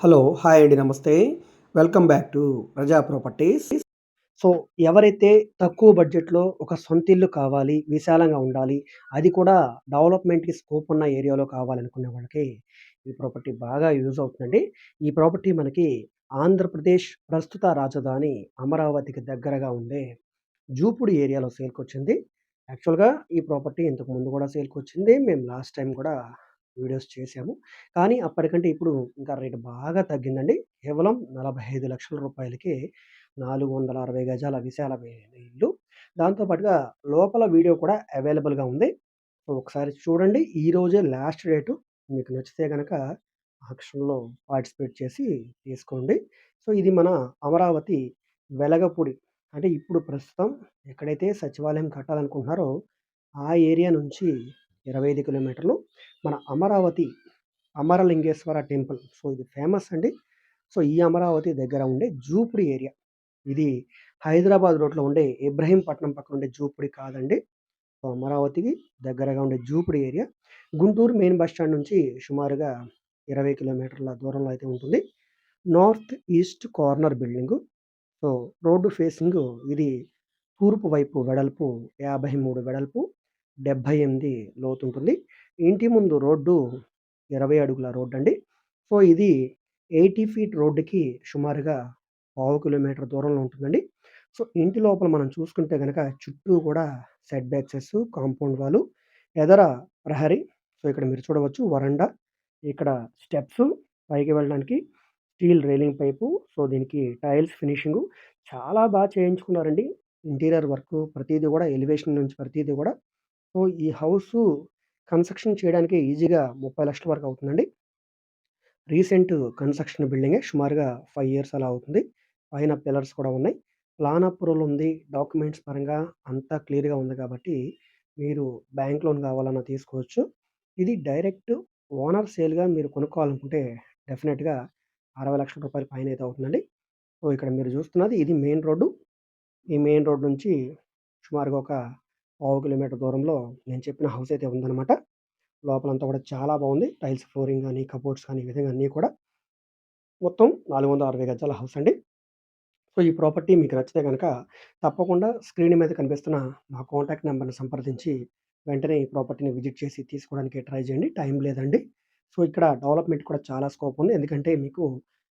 Hello hi అండి నమస్తే. Welcome back to Praja properties. So ఎవరైతే తక్కువ బడ్జెట్లో ఒక సొంత ఇల్లు కావాలి విశాలంగా ఉండాలి అది కూడా డెవలప్మెంట్కి స్కోప్ ఉన్న ఏరియాలో కావాలనుకునే వాళ్ళకి ఈ ప్రాపర్టీ బాగా యూజ్ అవుతుందండి. ఈ ప్రాపర్టీ మనకి ఆంధ్రప్రదేశ్ ప్రస్తుత రాజధాని అమరావతికి దగ్గరగా ఉండే జూపుడి ఏరియాలో సేల్కి వచ్చింది యాక్చువల్గా ఈ ప్రాపర్టీ ఇంతకు ముందు కూడా సేల్కి వచ్చింది మేము లాస్ట్ టైం కూడా వీడియోస్ చేశాము. కానీ అప్పటికంటే ఇప్పుడు ఇంకా రేటు బాగా తగ్గిందండి. కేవలం నలభై ఐదు లక్షల రూపాయలకి నాలుగు వందల అరవై గజాల విశాలమైన ఇల్లు. దాంతో పాటుగా లోపల వీడియో కూడా అవైలబుల్గా ఉంది. సో ఒకసారి చూడండి. ఈరోజే లాస్ట్ డేటు మీకు నచ్చితే కనుక ఆక్షన్లో పార్టిసిపేట్ చేసి తీసుకోండి. సో ఇది మన అమరావతి వెలగపూడి. అంటే ఇప్పుడు ప్రస్తుతం ఎక్కడైతే సచివాలయం కట్టాలనుకుంటున్నారో ఆ ఏరియా నుంచి ఇరవై ఐదు కిలోమీటర్లు మన అమరావతి అమరలింగేశ్వర టెంపుల్. సో ఇది ఫేమస్ అండి. సో ఈ అమరావతి దగ్గర ఉండే జూపుడి ఏరియా. ఇది హైదరాబాద్ రోడ్లో ఉండే ఇబ్రహీంపట్నం పక్కన ఉండే జూపుడి కాదండి. సో అమరావతికి దగ్గరగా ఉండే Jupudi area. Guntur main bus stand నుంచి సుమారుగా ఇరవై కిలోమీటర్ల దూరంలో అయితే ఉంటుంది. North east corner building. So road facing ఇది తూర్పు వైపు వెడల్పు యాభై మూడు వెడల్పు. డెబ్భై ఎనిమిది లోతు ఉంటుంది ఇంటి ముందు రోడ్డు ఇరవై అడుగుల రోడ్డు అండి సో ఇది ఎయిటీ ఫీట్ రోడ్డుకి సుమారుగా పావు కిలోమీటర్ దూరంలో ఉంటుందండి. సో ఇంటి లోపల మనం చూసుకుంటే కనుక చుట్టూ కూడా సెట్ బ్యాక్సెస్ కాంపౌండ్ వాళ్ళు ఎదర ప్రహరీ సో ఇక్కడ మీరు చూడవచ్చు వరండా ఇక్కడ స్టెప్స్ పైకి వెళ్ళడానికి స్టీల్ రైలింగ్ పైపు సో దీనికి టైల్స్ ఫినిషింగ్ చాలా బాగా చేయించుకున్నారండి. ఇంటీరియర్ వర్క్ ప్రతిదీ కూడా ఎలివేషన్ నుంచి ప్రతిదీ కూడా సో ఈ హౌసు కన్‌స్ట్రక్షన్ చేయడానికి ఈజీగా ముప్పై లక్షల వరకు అవుతుందండి. రీసెంట్ కన్‌స్ట్రక్షన్ బిల్డింగే సుమారుగా ఫైవ్ ఇయర్స్ అలా అవుతుంది. పైన పిల్లర్స్ కూడా ఉన్నాయి. ప్లాన్ అప్రూవల్ ఉంది. డాక్యుమెంట్స్ పరంగా అంతా క్లియర్‌గా ఉంది కాబట్టి మీరు బ్యాంక్ లోన్ కావాలన్నా తీసుకోవచ్చు. ఇది డైరెక్ట్ ఓనర్ సేల్‌గా మీరు కొనుక్కోవాలనుకుంటే డెఫినెట్గా అరవై లక్షల రూపాయల పైన అయితే అవుతుందండి. సో ఇక్కడ మీరు చూస్తున్నది ఇది మెయిన్ రోడ్డు. ఈ మెయిన్ రోడ్ నుంచి సుమారుగా ఒక పావు కిలోమీటర్ దూరంలో నేను చెప్పిన హౌస్ అయితే ఉందన్నమాట లోపలంతా కూడా చాలా బాగుంది. టైల్స్ ఫ్లోరింగ్ కానీ కబోర్డ్స్ కానీ ఈ విధంగా అన్నీ కూడా మొత్తం నాలుగు వందల అరవై గజాల హౌస్ అండి. సో, ఈ ప్రాపర్టీ మీకు నచ్చితే కనుక తప్పకుండా స్క్రీన్ మీద కనిపిస్తున్న మా కాంటాక్ట్ నెంబర్‌ని సంప్రదించి వెంటనే ఈ ప్రాపర్టీని విజిట్ చేసి తీసుకోవడానికి ట్రై చేయండి. టైం లేదండి. సో, ఇక్కడ డెవలప్‌మెంట్ కూడా చాలా స్కోప్ ఉంది. ఎందుకంటే మీకు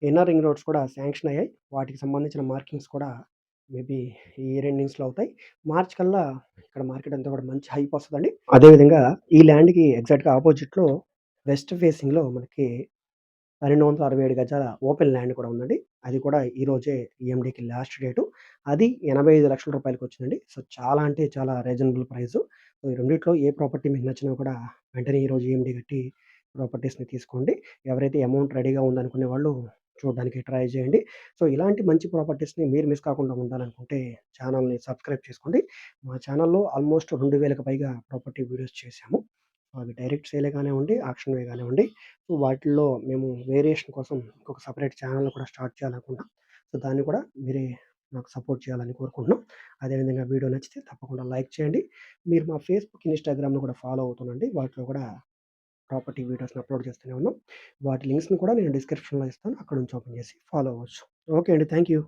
ఇన్నర్ రింగ్ రోడ్స్ కూడా శాంక్షన్ అయ్యాయి. వాటికి సంబంధించిన మార్కింగ్స్ కూడా మేబీ ఈ ఇయర్ ఎండింగ్స్‌లో అవుతాయి. మార్చ్ కల్లా ఇక్కడ మార్కెట్ అంతా కూడా మంచి హైప్ వస్తదండి. అదేవిధంగా ఈ ల్యాండ్‌కి ఎగ్జాక్ట్‌గా ఆపోజిట్‌లో వెస్ట్ ఫేసింగ్‌లో మనకి 1267 గజాల ఓపెన్ ల్యాండ్ కూడా ఉందండి. అది కూడా ఈరోజే ఈఎండీకి లాస్ట్ డేటు. అది 85,00,000 వచ్చిందండి. సో, చాలా అంటే చాలా రీజనబుల్ ప్రైసు. సో, ఈ రెండిట్లో ఏ ప్రాపర్టీ మీకు నచ్చినా కూడా వెంటనే ఈరోజు ఈఎండీ కట్టి ప్రాపర్టీస్‌ని తీసుకోండి. ఎవరైతే అమౌంట్ రెడీగా ఉందనుకునే వాళ్ళు చూడడానికి ట్రై చేయండి. సో, ఇలాంటి మంచి ప్రాపర్టీస్‌ని మీరు మిస్ కాకుండా ఉండాలనుకుంటే ఛానల్‌ని సబ్స్క్రైబ్ చేసుకోండి. మా ఛానల్‌లో ఆల్మోస్ట్ 2000కి పైగా ప్రాపర్టీ వీడియోస్ చేశాము. అవి డైరెక్ట్ సేలే కానివ్వండి, ఆక్షన్‌వే కానివ్వండి. సో, వాటిల్లో మేము వేరియేషన్ కోసం ఇంకొక సెపరేట్ ఛానల్ కూడా స్టార్ట్ చేయాలనుకుంటున్నాం. సో, దాన్ని కూడా మీరే నాకు సపోర్ట్ చేయాలని కోరుకుంటున్నాం. అదేవిధంగా వీడియో నచ్చితే తప్పకుండా లైక్ చేయండి. మీరు మా ఫేస్‌బుక్, ఇన్స్టాగ్రామ్లో కూడా ఫాలో అవుతుండండి. వాటిలో కూడా ప్రాపర్టీ వీడియోస్‌ని అప్లోడ్ చేస్తూనే ఉన్నాం. వాటి లింక్స్‌ని కూడా నేను డిస్క్రిప్షన్‌లో ఇస్తాను. అక్కడ నుంచి ఓపెన్ చేసి ఫాలో అవ్వచ్చు. ఓకే అండి. Thank you.